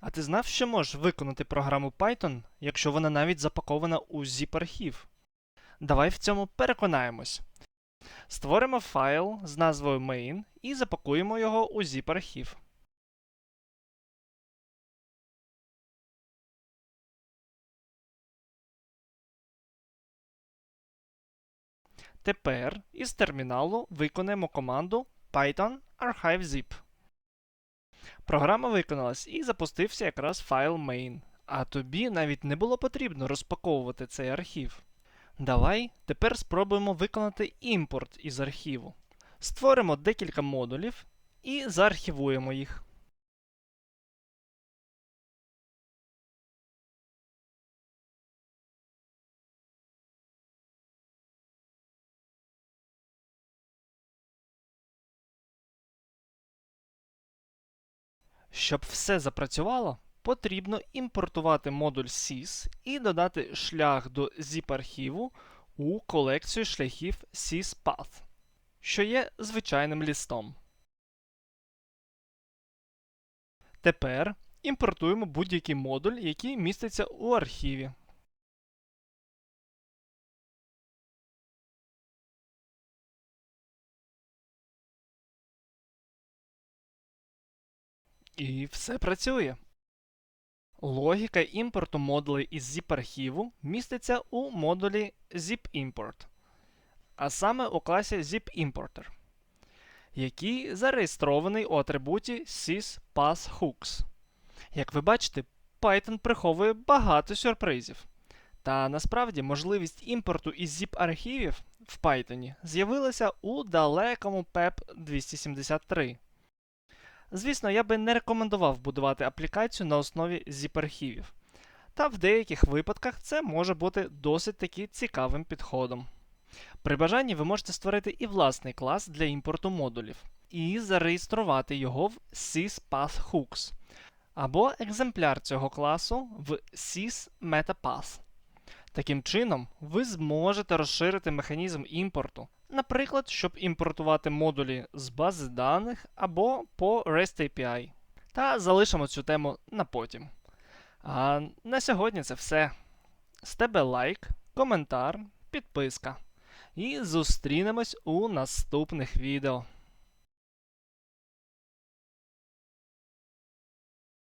А ти знав, що можеш виконати програму Python, якщо вона навіть запакована у zip-архів? Давай в цьому переконаємось. Створимо файл з назвою main і запакуємо його у zip-архів. Тепер із терміналу виконаємо команду python archive-zip. Програма виконалась і запустився якраз файл main. А тобі навіть не було потрібно розпаковувати цей архів. Давай тепер спробуємо виконати імпорт із архіву. Створимо декілька модулів і заархівуємо їх. Щоб все запрацювало, потрібно імпортувати модуль SIS і додати шлях до zip-архіву у колекцію шляхів syspath, що є звичайним лістом. Тепер імпортуємо будь-який модуль, який міститься у архіві. І все працює. Логіка імпорту модулей із zip-архіву міститься у модулі zip-import, а саме у класі zip-importer, який зареєстрований у атрибуті syspathhooks. Як ви бачите, Python приховує багато сюрпризів. Та насправді можливість імпорту із zip-архівів в Python з'явилася у далекому PEP 273. Звісно, я би не рекомендував будувати аплікацію на основі zip-архівів. Та в деяких випадках це може бути досить таки цікавим підходом. При бажанні ви можете створити і власний клас для імпорту модулів і зареєструвати його в syspathhooks або екземпляр цього класу в sysmetapath. Таким чином, ви зможете розширити механізм імпорту, наприклад, щоб імпортувати модулі з бази даних або по REST API. Та залишимо цю тему на потім. А на сьогодні це все. З тебе лайк, коментар, підписка. І зустрінемось у наступних відео.